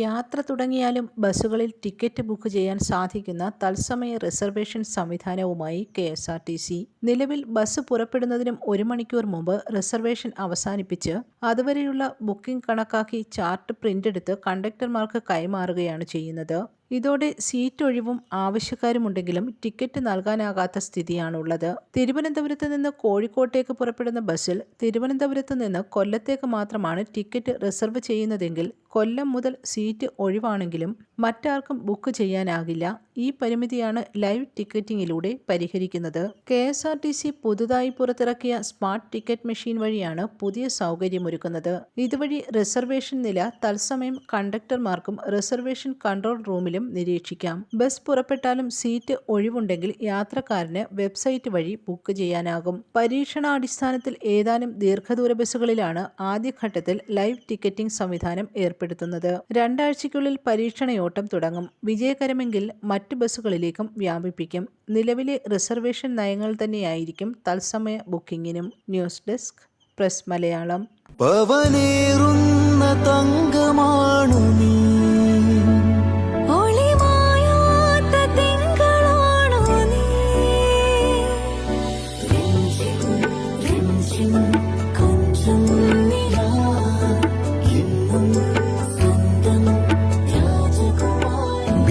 യാത്ര തുടങ്ങിയാലും ബസ്സുകളിൽ ticket book ചെയ്യാൻ സാധിക്കുന്ന തത്സമയ reservation സംവിധാനവുമായി K S R T C. നിലവിൽ ബസ് പുറപ്പെടുന്നതിനും ഒരു മണിക്കൂർ മുമ്പ് റിസർവേഷൻ അവസാനിപ്പിച്ച് അതുവരെയുള്ള ബുക്കിംഗ് കണക്കാക്കി ചാർട്ട് പ്രിന്റ് എടുത്ത് കണ്ടക്ടർമാർക്ക് കൈമാറുകയാണ് ചെയ്യുന്നത്. ഇതോടെ സീറ്റ് ഒഴിവും ആവശ്യക്കാരുമുണ്ടെങ്കിലും ടിക്കറ്റ് നൽകാനാകാത്ത സ്ഥിതിയാണുള്ളത്. തിരുവനന്തപുരത്ത് നിന്ന് കോഴിക്കോട്ടേക്ക് പുറപ്പെടുന്ന ബസ്സിൽ തിരുവനന്തപുരത്ത് നിന്ന് കൊല്ലത്തേക്ക് മാത്രമാണ് ടിക്കറ്റ് റിസർവ് ചെയ്യുന്നതെങ്കിൽ കൊല്ലം മുതൽ സീറ്റ് ഒഴിവാണെങ്കിലും മറ്റാർക്കും ബുക്ക് ചെയ്യാനാകില്ല. ഈ പരിമിതിയാണ് ലൈവ് ടിക്കറ്റിംഗിലൂടെ പരിഹരിക്കുന്നത്. K S R T C പുതുതായി പുറത്തിറക്കിയ സ്മാർട്ട് ടിക്കറ്റ് മെഷീൻ വഴിയാണ് പുതിയ സൗകര്യമൊരുക്കുന്നത്. ഇതുവഴി റിസർവേഷൻ നില തത്സമയം കണ്ടക്ടർമാർക്കും റിസർവേഷൻ കൺട്രോൾ റൂമിലും നിരീക്ഷിക്കാം. ബസ് പുറപ്പെട്ടാലും സീറ്റ് ഒഴിവുണ്ടെങ്കിൽ യാത്രക്കാരന് വെബ്സൈറ്റ് വഴി ബുക്ക് ചെയ്യാനാകും. പരീക്ഷണാടിസ്ഥാനത്തിൽ ഏതാനും ദീർഘദൂര ബസ്സുകളിലാണ് ആദ്യഘട്ടത്തിൽ ലൈവ് ടിക്കറ്റിംഗ് സംവിധാനം ഏർപ്പെടുത്തുന്നത്. രണ്ടാഴ്ചയ്ക്കുള്ളിൽ പരീക്ഷണയോട്ടം തുടങ്ങും. വിജയകരമെങ്കിൽ മറ്റ് ബസ്സുകളിലേക്കും വ്യാപിപ്പിക്കും. നിലവിലെ റിസർവേഷൻ നയങ്ങൾ തന്നെയായിരിക്കും തത്സമയ ബുക്കിംഗിനും ന്യൂസ് ഡെസ്ക് പ്രസ് മലയാളം. പവനേറുന്ന തങ്കമാണു